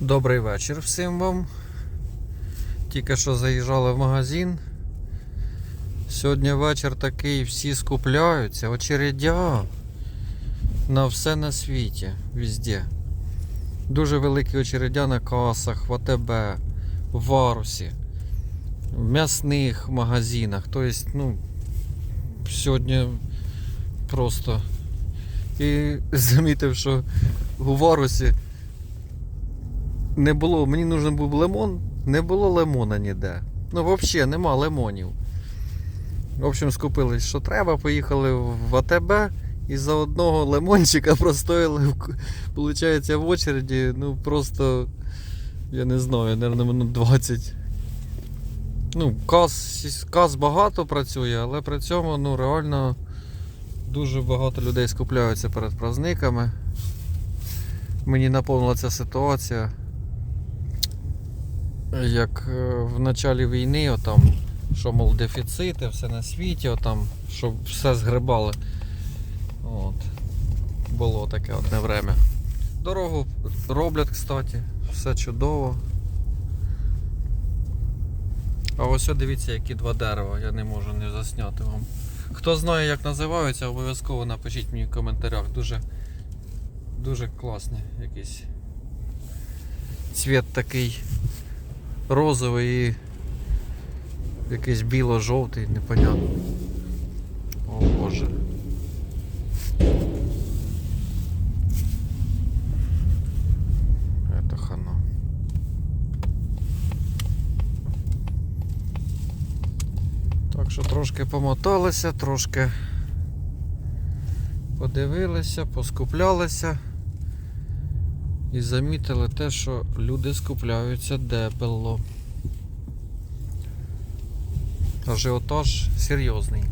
Добрий вечір всім вам. Тільки що заїжджали в магазин. Сьогодні вечір такий, всі скупляються, очередя на все на світі, везде. Дуже великі очередя на касах, в АТБ, в Варусі, в м'ясних магазинах. Тобто, ну, сьогодні просто. І замітив, що у Варусі не було, мені нужен був лимон, не було лимона ніде. Ну, взагалі, нема лимонів. В общем, скупили, що треба, поїхали в АТБ і за одного лимончика простояли, виходить, в очереді, ну просто, я не знаю, мабуть, минут 20. Ну, кас, кас багато працює, але при цьому ну, реально дуже багато людей скупляються перед праздниками. Мені наповнила ця ситуація як е, в началі війни, отам, що, мов, дефіцити, все на світі, отам, щоб все згребали. От. Було таке одне время. Дорогу роблять, кстати, все чудово. А ось дивіться, які два дерева, я не можу не засняти вам. Хто знає, як називаються, обов'язково напишіть мені в коментарях. Дуже, дуже класний якийсь цвіт такий розовий і якийсь біло-жовтий, непонятно. О боже. Это хано. Так що трошки помоталися, трошки подивилися, поскуплялися. І замітили те, що люди скупляються дебело. Ажіотаж серйозний.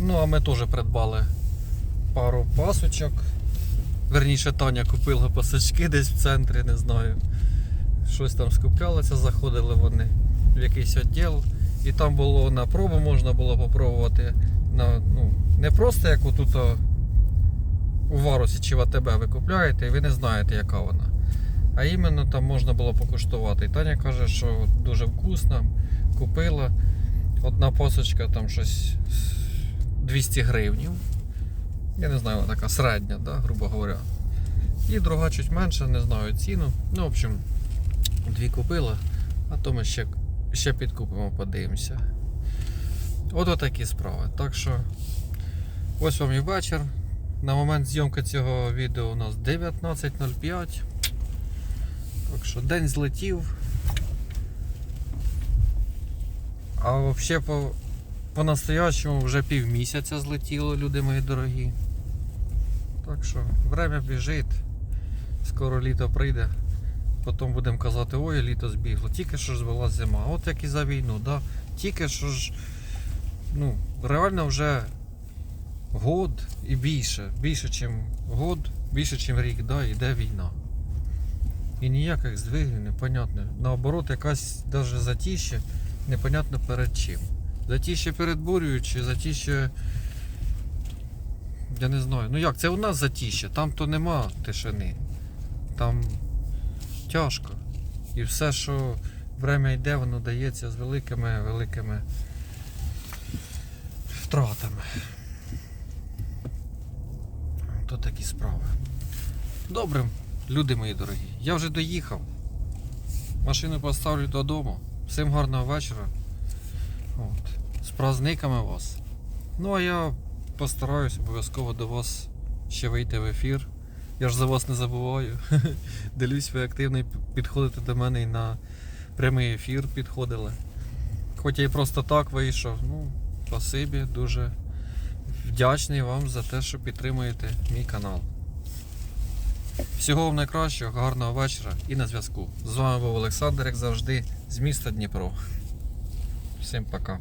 Ну, а ми теж придбали пару пасочок. Верніше Таня купила пасочки десь в центрі, не знаю. Щось там скуплялося, заходили вони в якийсь відділ. І там було на пробу, можна було попробувати на, ну, не просто як отут у Варусі чи в АТБ ви купляєте і ви не знаєте, яка вона. А іменно там можна було покуштувати. І Таня каже, що дуже вкусно. Купила. Одна посочка там щось 200 гривнів. Я не знаю, вона така середня, да, грубо говоря. І друга чуть менша, не знаю ціну. Ну, в общем, дві купила, а то ми ще, ще підкупимо, подивимося. От отакі справи. Так що ось вам і вечір. На момент зйомки цього відео у нас 19.05. Так що день злетів. А взагалі по, по настоящому вже півмісяця злетіло, люди мої дорогі. Так що время біжить. Скоро літо прийде. Потім будемо казати, ой, літо збігло. Тільки що ж звела зима. От як і за війну, да? Тільки що ж ну, реально вже год і більше, більше, ніж год, більше, ніж рік, да, йде війна. І ніяких здвигів, непонятно. Наоборот, якась навіть затіще, непонятно перед чим. Затіще перед бурею, чи затіще. Я не знаю. Ну як, це у нас затіще, там то нема тишини. Там тяжко. І все, що время йде, воно дається з великими, великими втратами. То такі справи. Добре, люди мої дорогі. Я вже доїхав. Машину поставлю додому. Всім гарного вечора. От. З праздниками вас. Ну а я постараюсь обов'язково до вас ще вийти в ефір. Я ж за вас не забуваю. Дивлюсь, ви активно підходите до мене і на прямий ефір підходили. Хоч я і просто так вийшов. Ну, спасибі, дуже вдячний вам за те, що підтримуєте мій канал. Всього вам найкращого, гарного вечора і на зв'язку. З вами був Олександр, як завжди, з міста Дніпро. Всім пока.